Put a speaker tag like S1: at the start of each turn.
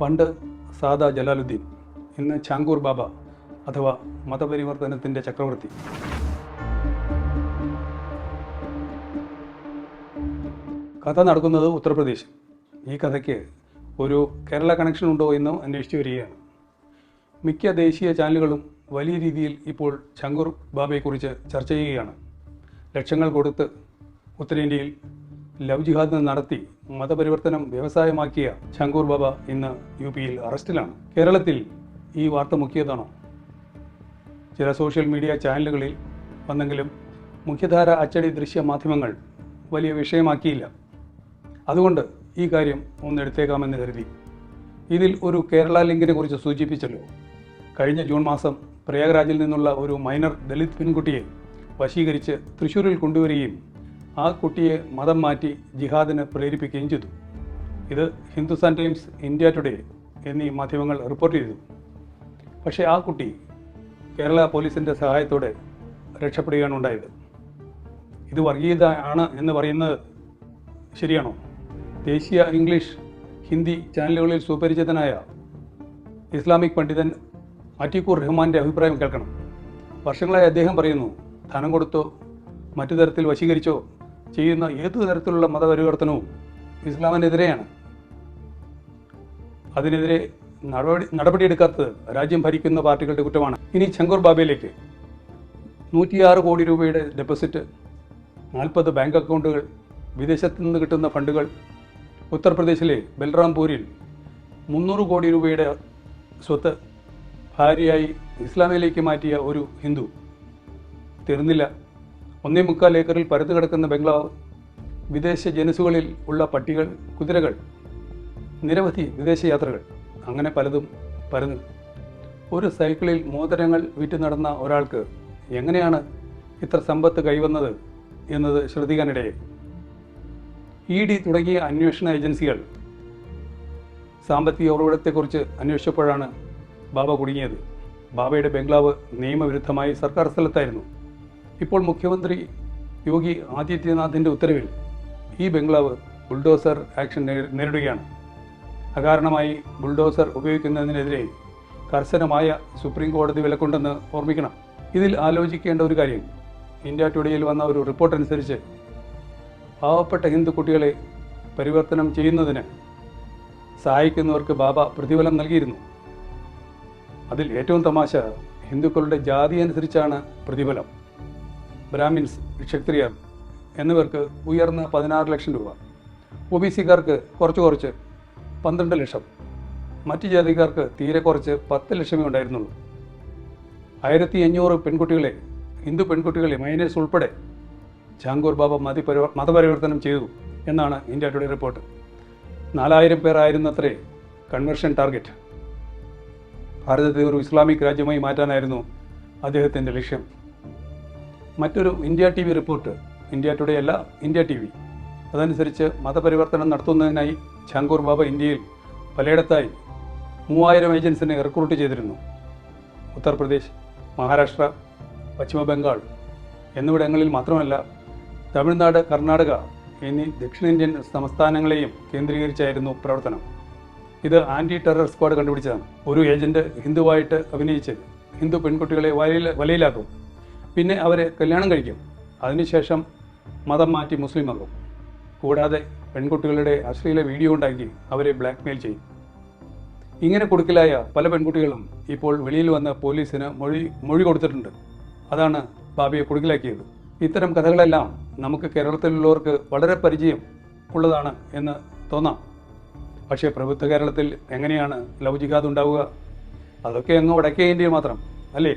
S1: പണ്ട് സാദാ ജലാലുദ്ദീൻ ഇന്ന് ചാങ്കൂർ ബാബ അഥവാ മതപരിവർത്തനത്തിന്റെ ചക്രവർത്തി. കഥ നടക്കുന്നത് ഉത്തർപ്രദേശ്. ഈ കഥയ്ക്ക് ഒരു കേരള കണക്ഷൻ ഉണ്ടോ എന്ന് അന്വേഷിച്ചു വരികയാണ്. മിക്ക ദേശീയ ചാനലുകളും വലിയ രീതിയിൽ ഇപ്പോൾ ചങ്കൂർ ബാബയെക്കുറിച്ച് ചർച്ച ചെയ്യുകയാണ്. ലക്ഷങ്ങൾ കൊടുത്ത് ഉത്തരേന്ത്യയിൽ ലവ് ജിഹാദ് നടത്തി മതപരിവർത്തനം വ്യവസായമാക്കിയ ശങ്കൂർ ബാബ ഇന്ന് യു പിയിൽ അറസ്റ്റിലാണ്. കേരളത്തിൽ ഈ വാർത്ത മുക്കിയതാണോ ചില സോഷ്യൽ മീഡിയ ചാനലുകളിൽ വന്നെങ്കിലും മുഖ്യധാര അച്ചടി ദൃശ്യ മാധ്യമങ്ങൾ വലിയ വിഷയമാക്കിയില്ല. അതുകൊണ്ട് ഈ കാര്യം ഒന്നെടുത്തേക്കാമെന്ന് കരുതി. ഇതിൽ ഒരു കേരള ലിങ്കിനെ കുറിച്ച് സൂചിപ്പിച്ചല്ലോ. കഴിഞ്ഞ ജൂൺ മാസം പ്രയാഗ്രാജിൽ നിന്നുള്ള ഒരു മൈനർ ദളിത് പെൺകുട്ടിയെ വശീകരിച്ച് തൃശ്ശൂരിൽ കൊണ്ടുവരികയും ആ കുട്ടിയെ മതം മാറ്റി ജിഹാദിന് പ്രേരിപ്പിക്കുകയും ചെയ്തു. ഇത് ഹിന്ദുസ്ഥാൻ ടൈംസ് ഇന്ത്യ ടുഡേ എന്നീ മാധ്യമങ്ങൾ റിപ്പോർട്ട് ചെയ്തു. പക്ഷേ ആ കുട്ടി കേരള പോലീസിന്റെ സഹായത്തോടെ രക്ഷപ്പെടുകയാണ് ഉണ്ടായത്. ഇത് വർഗീയത ആണ് എന്ന് പറയുന്നത് ശരിയാണോ? ദേശീയ ഇംഗ്ലീഷ് ഹിന്ദി ചാനലുകളിൽ സുപരിചിതനായ ഇസ്ലാമിക് പണ്ഡിതൻ അറ്റിക്കൂർ റഹ്മാന്റെ അഭിപ്രായം കേൾക്കണം. വർഷങ്ങളായി അദ്ദേഹം പറയുന്നു ധനം കൊടുത്തോ മറ്റു തരത്തിൽ വശീകരിച്ചോ ചെയ്യുന്ന ഏതു തരത്തിലുള്ള മതപരിവർത്തനവും ഇസ്ലാമിനെതിരെയാണ്. അതിനെതിരെ നടപടി നടപടിയെടുക്കാത്തത് രാജ്യം ഭരിക്കുന്ന പാർട്ടികളുടെ കുറ്റമാണ്. ഇനി ശങ്കൂർ ബാബയിലേക്ക് നൂറ്റിയാറ് കോടി രൂപയുടെ ഡെപ്പോസിറ്റ് നാൽപ്പത് ബാങ്ക് അക്കൗണ്ടുകൾ വിദേശത്ത് നിന്ന് കിട്ടുന്ന ഫണ്ടുകൾ ഉത്തർപ്രദേശിലെ ബൽറാംപൂരിൽ മുന്നൂറ് കോടി രൂപയുടെ സ്വത്ത് ഭാര്യയായി ഇസ്ലാമിലേക്ക് മാറ്റിയ ഒരു ഹിന്ദു. തീർന്നില്ല. ഒന്നേ മുക്കാൽ ഏക്കറിൽ പരത്തു കിടക്കുന്ന ബംഗ്ലാവ് വിദേശ ജനസുകളിൽ ഉള്ള പട്ടികൾ കുതിരകൾ നിരവധി വിദേശ യാത്രകൾ അങ്ങനെ പലതും പരന്നു. ഒരു സൈക്കിളിൽ മോതിരങ്ങൾ വിറ്റ് നടന്ന ഒരാൾക്ക് എങ്ങനെയാണ് ഇത്ര സമ്പത്ത് കൈവന്നത് എന്നത് ശ്രദ്ധിക്കാനിടയെ ഇ ഡി തുടങ്ങിയ അന്വേഷണ ഏജൻസികൾ സാമ്പത്തിക ഉറവിടത്തെക്കുറിച്ച് അന്വേഷിച്ചപ്പോഴാണ് ബാബ കുടുങ്ങിയത്. ബാബയുടെ ബംഗ്ലാവ് നിയമവിരുദ്ധമായി സർക്കാർ സ്ഥലത്തായിരുന്നു. ഇപ്പോൾ മുഖ്യമന്ത്രി യോഗി ആദിത്യനാഥിന്റെ ഉത്തരവിൽ ഈ ബംഗ്ലാവ് ബുൾഡോസർ ആക്ഷൻ നേരിടുകയാണ്. അകാരണമായി ബുൾഡോസർ ഉപയോഗിക്കുന്നതിനെതിരെ കർശനമായ സുപ്രീം കോടതി വിലക്കുണ്ടെന്ന് ഓർമ്മിക്കണം. ഇതിൽ ആലോചിക്കേണ്ട ഒരു കാര്യം ഇന്ത്യ ടുഡേയിൽ വന്ന ഒരു റിപ്പോർട്ട് അനുസരിച്ച് പാവപ്പെട്ട ഹിന്ദു കുട്ടികളെ പരിവർത്തനം ചെയ്യുന്നതിന് സഹായിക്കുന്നവർക്ക് ബാബ പ്രതിഫലം നൽകിയിരുന്നു. അതിൽ ഏറ്റവും തമാശ ഹിന്ദുക്കളുടെ ജാതി അനുസരിച്ചാണ് പ്രതിഫലം. ബ്രാഹ്മിൻസ് ക്ഷത്രിയർ എന്നിവർക്ക് ഉയർന്ന പതിനാറ് ലക്ഷം രൂപ. ഒ ബി സിക്കാർക്ക് കുറച്ച് കുറച്ച് പന്ത്രണ്ട് ലക്ഷം. മറ്റ് ജാതിക്കാർക്ക് തീരെ കുറച്ച് പത്ത് ലക്ഷമേ ഉണ്ടായിരുന്നുള്ളൂ. ആയിരത്തി അഞ്ഞൂറ് പെൺകുട്ടികളെ ഹിന്ദു പെൺകുട്ടികളെ മൈനേഴ്സ് ഉൾപ്പെടെ ജാങ്കൂർ ബാബ മതിപരിവ മതപരിവർത്തനം ചെയ്തു എന്നാണ് ഇന്ത്യ ടുഡേ റിപ്പോർട്ട്. നാലായിരം പേരായിരുന്നത്രേ കൺവെർഷൻ ടാർഗറ്റ്. ഭാരതത്തെ ഒരു ഇസ്ലാമിക് രാജ്യമായി മാറ്റാനായിരുന്നു അദ്ദേഹത്തിന്റെ ലക്ഷ്യം. മറ്റൊരു India T V report India Today അല്ല ഇന്ത്യ ടി വി. അതനുസരിച്ച് മതപരിവർത്തനം നടത്തുന്നതിനായി ചാങ്കൂർ ബാബ ഇന്ത്യയിൽ പലയിടത്തായി മൂവായിരം ഏജൻസിനെ റിക്രൂട്ട് ചെയ്തിരുന്നു. ഉത്തർപ്രദേശ് മഹാരാഷ്ട്ര പശ്ചിമ ബംഗാൾ എന്നിവിടങ്ങളിൽ മാത്രമല്ല തമിഴ്നാട് കർണാടക എന്നീ ദക്ഷിണേന്ത്യൻ സംസ്ഥാനങ്ങളെയും കേന്ദ്രീകരിച്ചായിരുന്നു പ്രവർത്തനം. ഇത് ആന്റി ടെറർ സ്ക്വാഡ് കണ്ടുപിടിച്ചതാണ്. ഒരു ഏജന്റ് ഹിന്ദുവായിട്ട് അഭിനയിച്ച് ഹിന്ദു പെൺകുട്ടികളെ വലയിൽ വലയിലാക്കും. പിന്നെ അവരെ കല്യാണം കഴിക്കും. അതിനുശേഷം മതം മാറ്റി മുസ്ലിമാകും. കൂടാതെ പെൺകുട്ടികളുടെ അശ്ലീല വീഡിയോ ഉണ്ടാക്കി അവരെ ബ്ലാക്ക്മെയിൽ ചെയ്യും. ഇങ്ങനെ കൊടുക്കലായ പല പെൺകുട്ടികളും ഇപ്പോൾ വെളിയിൽ വന്ന പോലീസിന് മൊഴി മൊഴി കൊടുത്തിട്ടുണ്ട്. അതാണ് ബാബിയെ കൊടുക്കലാക്കിയത്. ഇത്തരം കഥകളെല്ലാം നമുക്ക് കേരളത്തിലുള്ളവർക്ക് വളരെ പരിചയം ഉള്ളതാണ് എന്ന് തോന്നാം. പക്ഷേ പ്രബുദ്ധ കേരളത്തിൽ എങ്ങനെയാണ് ജിഹാദ് ഉണ്ടാവുക? അതൊക്കെ അങ്ങ് വടക്കേ ഇന്ത്യ മാത്രം അല്ലേ?